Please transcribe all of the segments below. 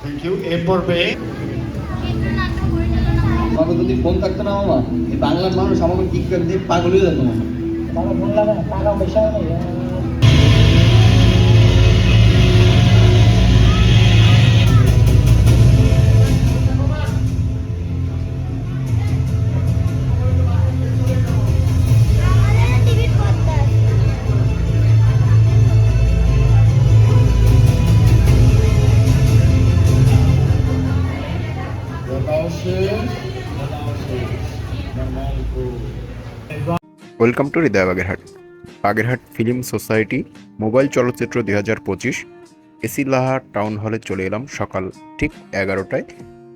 Thank U A পর্বে করে বাবা যদি ফোন থাকতো না মামা এই বাংলার মানুষ আমাকে টিকটক দিয়ে পাগল হয়ে যেত মামা বাবা ফোন লাগা টাকা পয়সা নেই welcome to Hridoy Bagerhat. Bagerhat film society mobile চলচ্চিত্র দুই হাজার পঁচিশ এসিলাহা টাউন হলে চলে এলাম সকাল ঠিক এগারোটায়।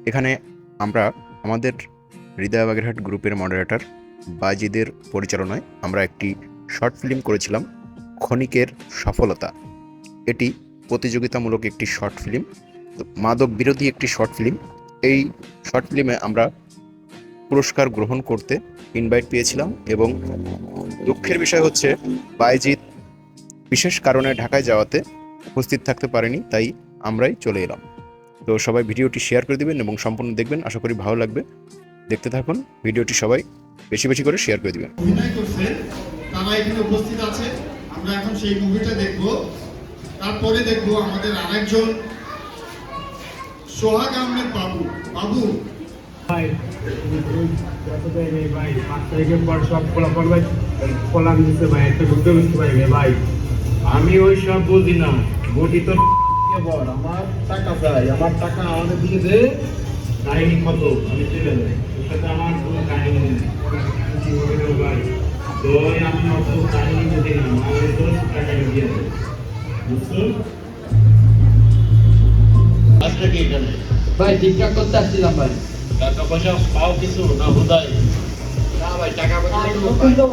এখানে আমরা আমাদের হৃদয় বাগেরহাট গ্রুপের মডারেটর বাজিদের পরিচালনায় আমরা একটি শর্ট ফিল্ম করেছিলাম, ক্ষণিকের সফলতা। এটি প্রতিযোগিতামূলক একটি শর্ট ফিল্ম মাদক বিরোধী একটি শর্ট ফিল্ম এই শর্ট ফিল্মে আমরা পুরস্কার গ্রহণ করতে ইনভাইট পেয়েছিলাম এবং দুঃখের বিষয় হচ্ছে বাইজিৎ বিশেষ কারণে ঢাকায় যাওয়াতে উপস্থিত থাকতে পারেনি, তাই আমরাই চলে এলাম। তো সবাই ভিডিওটি শেয়ার করে দিবেন এবং সম্পূর্ণ দেখবেন, আশা করি ভালো লাগবে। দেখতে থাকুন, ভিডিওটি সবাই বেশি বেশি করে শেয়ার করে দিবেন। তারা এখানে উপস্থিত আছে, আমরা এখন সেই মুভিটা দেখব। তারপরে দেখব আমাদের আরেকজন সোহাগ আহমেদ বাবু বাবু। ভাই ভাই পাঁচ তারিখের পর সব ফলাফল ভাই ফলান দিচ্ছে ভাই একটা ঢুকতে বুঝতে পারি ভাই আমি ওই সব বুঝি না। গঠিত বল? আমার টাকা চাই, আমার টাকা আমাদের দিকে দে। কাহিনী কত? আমি চলে যাই। আমার কোনো কাহিনী নেই। ভাই? তো আমি অত কাহিনী বুঝি না। আমাদের তো টাকা দিয়ে দেয় বুঝছ? কি এখানে। ভাই টিকটক করতে আসছিলাম ভাই। টাকা পয়সা পাও কিছু না হুদাই না ভাই টাকা পয়সা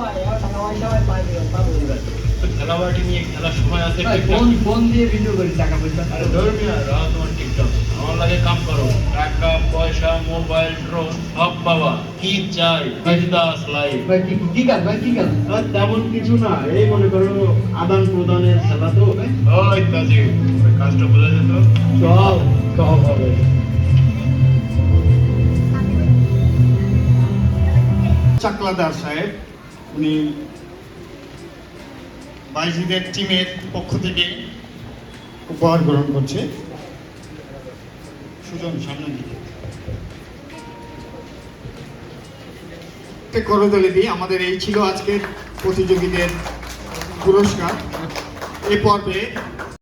খেলাবাটি নিয়ে খেলার সময় আছে ফোন ফোন দিয়ে ভিডিও করি টাকা পয়সা। আরে আর রাও তোমার টিকটক আমার লাগে কাম করো। টাকা পয়সা মোবাইল ড্রোন সব বাবা কি চাই? বিন্দাস লাইফ ভাই কি কি কাজ ভাই কি কাজ? তেমন কিছু না। এই মনে করো আদান প্রদানের খেলা তো। ওই কাজে কাজটা বোঝা যেত চাকলাদার সাহেব, উনি বাইজিদের টিমের পক্ষ থেকে উপহার গ্রহণ করছে। সুজন সামনের দিকে। করদলে দিয়ে আমাদের এই ছিল আজকের প্রতিযোগীদের পুরস্কার। এ পর্বে